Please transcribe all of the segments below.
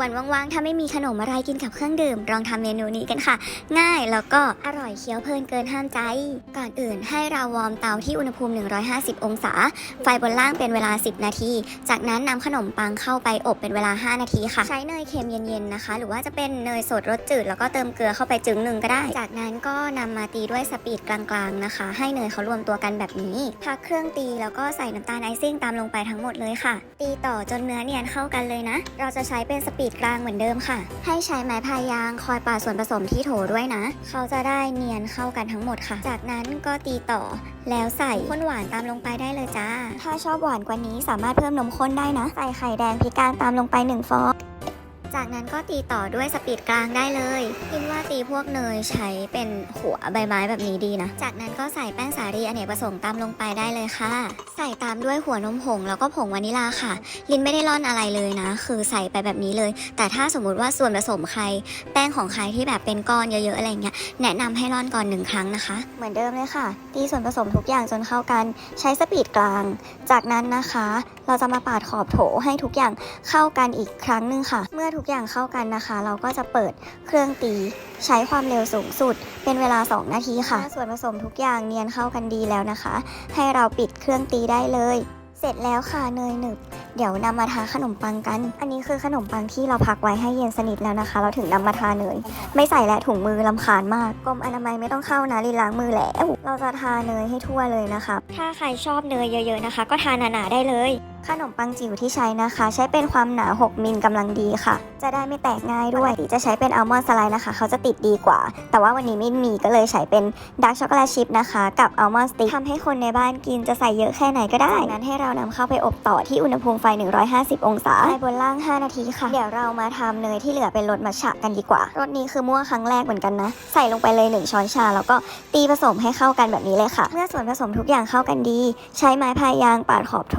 วันว่างๆ ถ้าไม่มีขนมอะไรกินกับเครื่องดื่ม ลองทำเมนูนี้กันค่ะ ง่ายแล้วก็อร่อยเคี้ยวเพลินเกินห้ามใจ ก่อนอื่นให้เราวอร์มเตาที่อุณหภูมิ 150 องศา ไฟบนล่างเป็นเวลา 10 นาที จากนั้นนำขนมปังเข้าไปอบเป็นเวลา 5 นาทีค่ะ ใช้เนยเค็มเย็นๆนะคะ หรือว่าจะเป็นเนยสดรสจืด แล้วก็เติมเกลือเข้าไปจึงหนึ่งก็ได้ จากนั้นก็นำมาตีด้วยสปีดกลางๆนะคะ ให้เนยเขารวมตัวกันแบบนี้พักเครื่องตีแล้วก็ใส่น้ำตาลไอซิ่งตามลงไปทั้งหมดเลยค่ะ ตีต่อจนเนื้อเนียนเข้ากันเลยนะ เราจะใช้เป็นสปีดกลางเหมือนเดิมค่ะ ให้ใช้ไม้พายางคอยปาส่วนผสมที่โถด้วยนะ เขาจะได้เนียนเข้ากันทั้งหมดค่ะ จากนั้นก็ตีต่อ แล้วใส่ข้นหวานตามลงไปได้เลยจ้า ถ้าชอบหวานกว่านี้สามารถเพิ่มนมข้นได้นะ ใส่ไข่แดงพิการตามลงไป1ฟอง จากนั้นก็ตีต่อด้วยสปีดกลางได้เลยคิดว่าตีพวกเนยใช้เป็นหัวใบไม้แบบนี้ดีนะ จากนั้นก็ใส่แป้งสาลีอเนกประสงค์ตามลงไปได้เลยค่ะ ใส่ตามด้วยหัวนมผงแล้วก็ผงวานิลาค่ะ ลินไม่ได้ร่อนอะไรเลยนะ คือใส่ไปแบบนี้เลย แต่ถ้าสมมุติว่าส่วนผสมใคร แป้งของใครที่แบบเป็นก้อนเยอะๆอะไรเงี้ย แนะนำให้ร่อนก่อนหนึ่งครั้งนะคะ เหมือนเดิมเลยค่ะ ตีส่วนผสมทุกอย่างจนเข้ากัน ใช้สปีดกลาง จากนั้นนะคะ เราจะมาปาดขอบโถให้ทุกอย่างเข้ากันอีกครั้งหนึ่งค่ะ เมื่อทุกอย่างเข้ากันนะคะ เราก็จะเปิดเครื่องตีใช้ความเร็วสูงสุด เป็นเวลา 2 นาทีค่ะ ส่วนผสมทุกอย่างเนียนเข้ากันดีแล้วนะคะ ให้เราปิดเครื่องตีได้เลย เสร็จแล้วค่ะเนยหนึบเดี๋ยวนำมาทาขนมปังกัน อันนี้คือขนมปังที่เราพักไว้ให้เย็นสนิทแล้วนะคะ เราถึงนำมาทาเนย ไม่ใส่และถุงมือลำคาญมากกรมอนามัยไม่ต้องเข้านะรีล้างมือแล้ว เราจะทาเนยให้ทั่วเลยนะคะ ถ้าใครชอบเนยเยอะๆนะคะ ก็ทาหนาๆได้เลย ขนมปังจิ๋วที่ใช้นะคะ ใช้เป็นความหนา 6 มิลกำลังดีค่ะ จะได้ไม่แตกง่ายด้วยปกติจะใช้เป็นอัลมอนด์สไลด์นะคะ เขาจะติดดีกว่า แต่ว่าวันนี้ไม่มีก็เลยใช้เป็นดาร์กช็อกโกแลตชิพนะคะ กับอัลมอนด์สติ๊กทำให้คนในบ้านกินจะใส่เยอะแค่ไหนก็ได้จากนั้นให้เรานำเข้าไปอบต่อที่อุณหภูมิไฟ 150 องศาไฟบนล่าง 5 นาทีค่ะ เดี๋ยวเรามาทำเนยที่เหลือเป็นรสมัทฉะกันดีกว่ารสนี้คือมั่วครั้งแรกเหมือนกันนะ ใส่ลงไปเลย 1 ช้อนชา แล้วก็ตีผสมให้เข้ากันแบบนี้เลยค่ะ เมื่อส่วนผสมทุกอย่างเข้ากันดี ใช้ไม้พายางปาดขอบโถ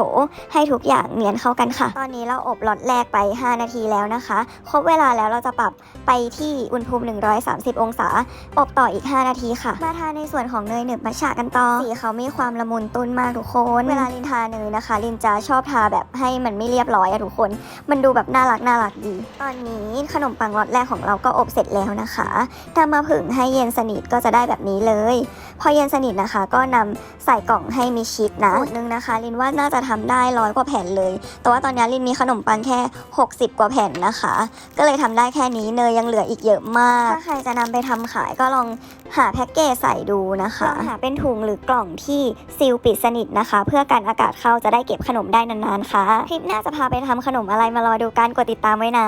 ให้ทุกกอย่างเนียนเข้ากันค่ะ ตอนนี้เราอบล็อตแรกไป 5 นาทีแล้วนะคะ ครบเวลาแล้วเราจะปรับไปที่อุณหภูมิ 130 องศา อบต่ออีก 5 นาทีค่ะ มาทานในส่วนของเนยหนึบมัทฉะกันต่อ สีเขามีความละมุนตุ้นมากทุกคน เวลาลินทาเนยนะคะ ลินจะชอบทาแบบให้มันไม่เรียบร้อยอะทุกคน มันดูแบบน่ารักน่ารักดี ตอนนี้ขนมปังล็อตแรกของเราก็อบเสร็จแล้วนะคะนำมาผึ่งให้เย็นสนิทก็จะได้แบบนี้เลย พอเย็นสนิทนะคะ ก็นำใส่กล่องให้มีชิดนะสูตรนึงนะคะ ลินว่าน่าจะทำได้ร้อยกว่าแผ่นเลย แต่ว่าตอนนี้ลินมีขนมปังแค่ 60 กว่าแผ่นนะคะ ก็เลยทำได้แค่นี้เนยยังเหลืออีกเยอะมาก ถ้าใครจะนำไปทำขายก็ลองหาแพ็กเกจใส่ดูนะคะลองหาเป็นถุงหรือกล่องที่ซีลปิดสนิทนะคะ เพื่อการอากาศเข้าจะได้เก็บขนมได้นานๆค่ะ คลิปหน้าจะพาไปทำขนมอะไรมารอดูกันกดติดตามไว้นะ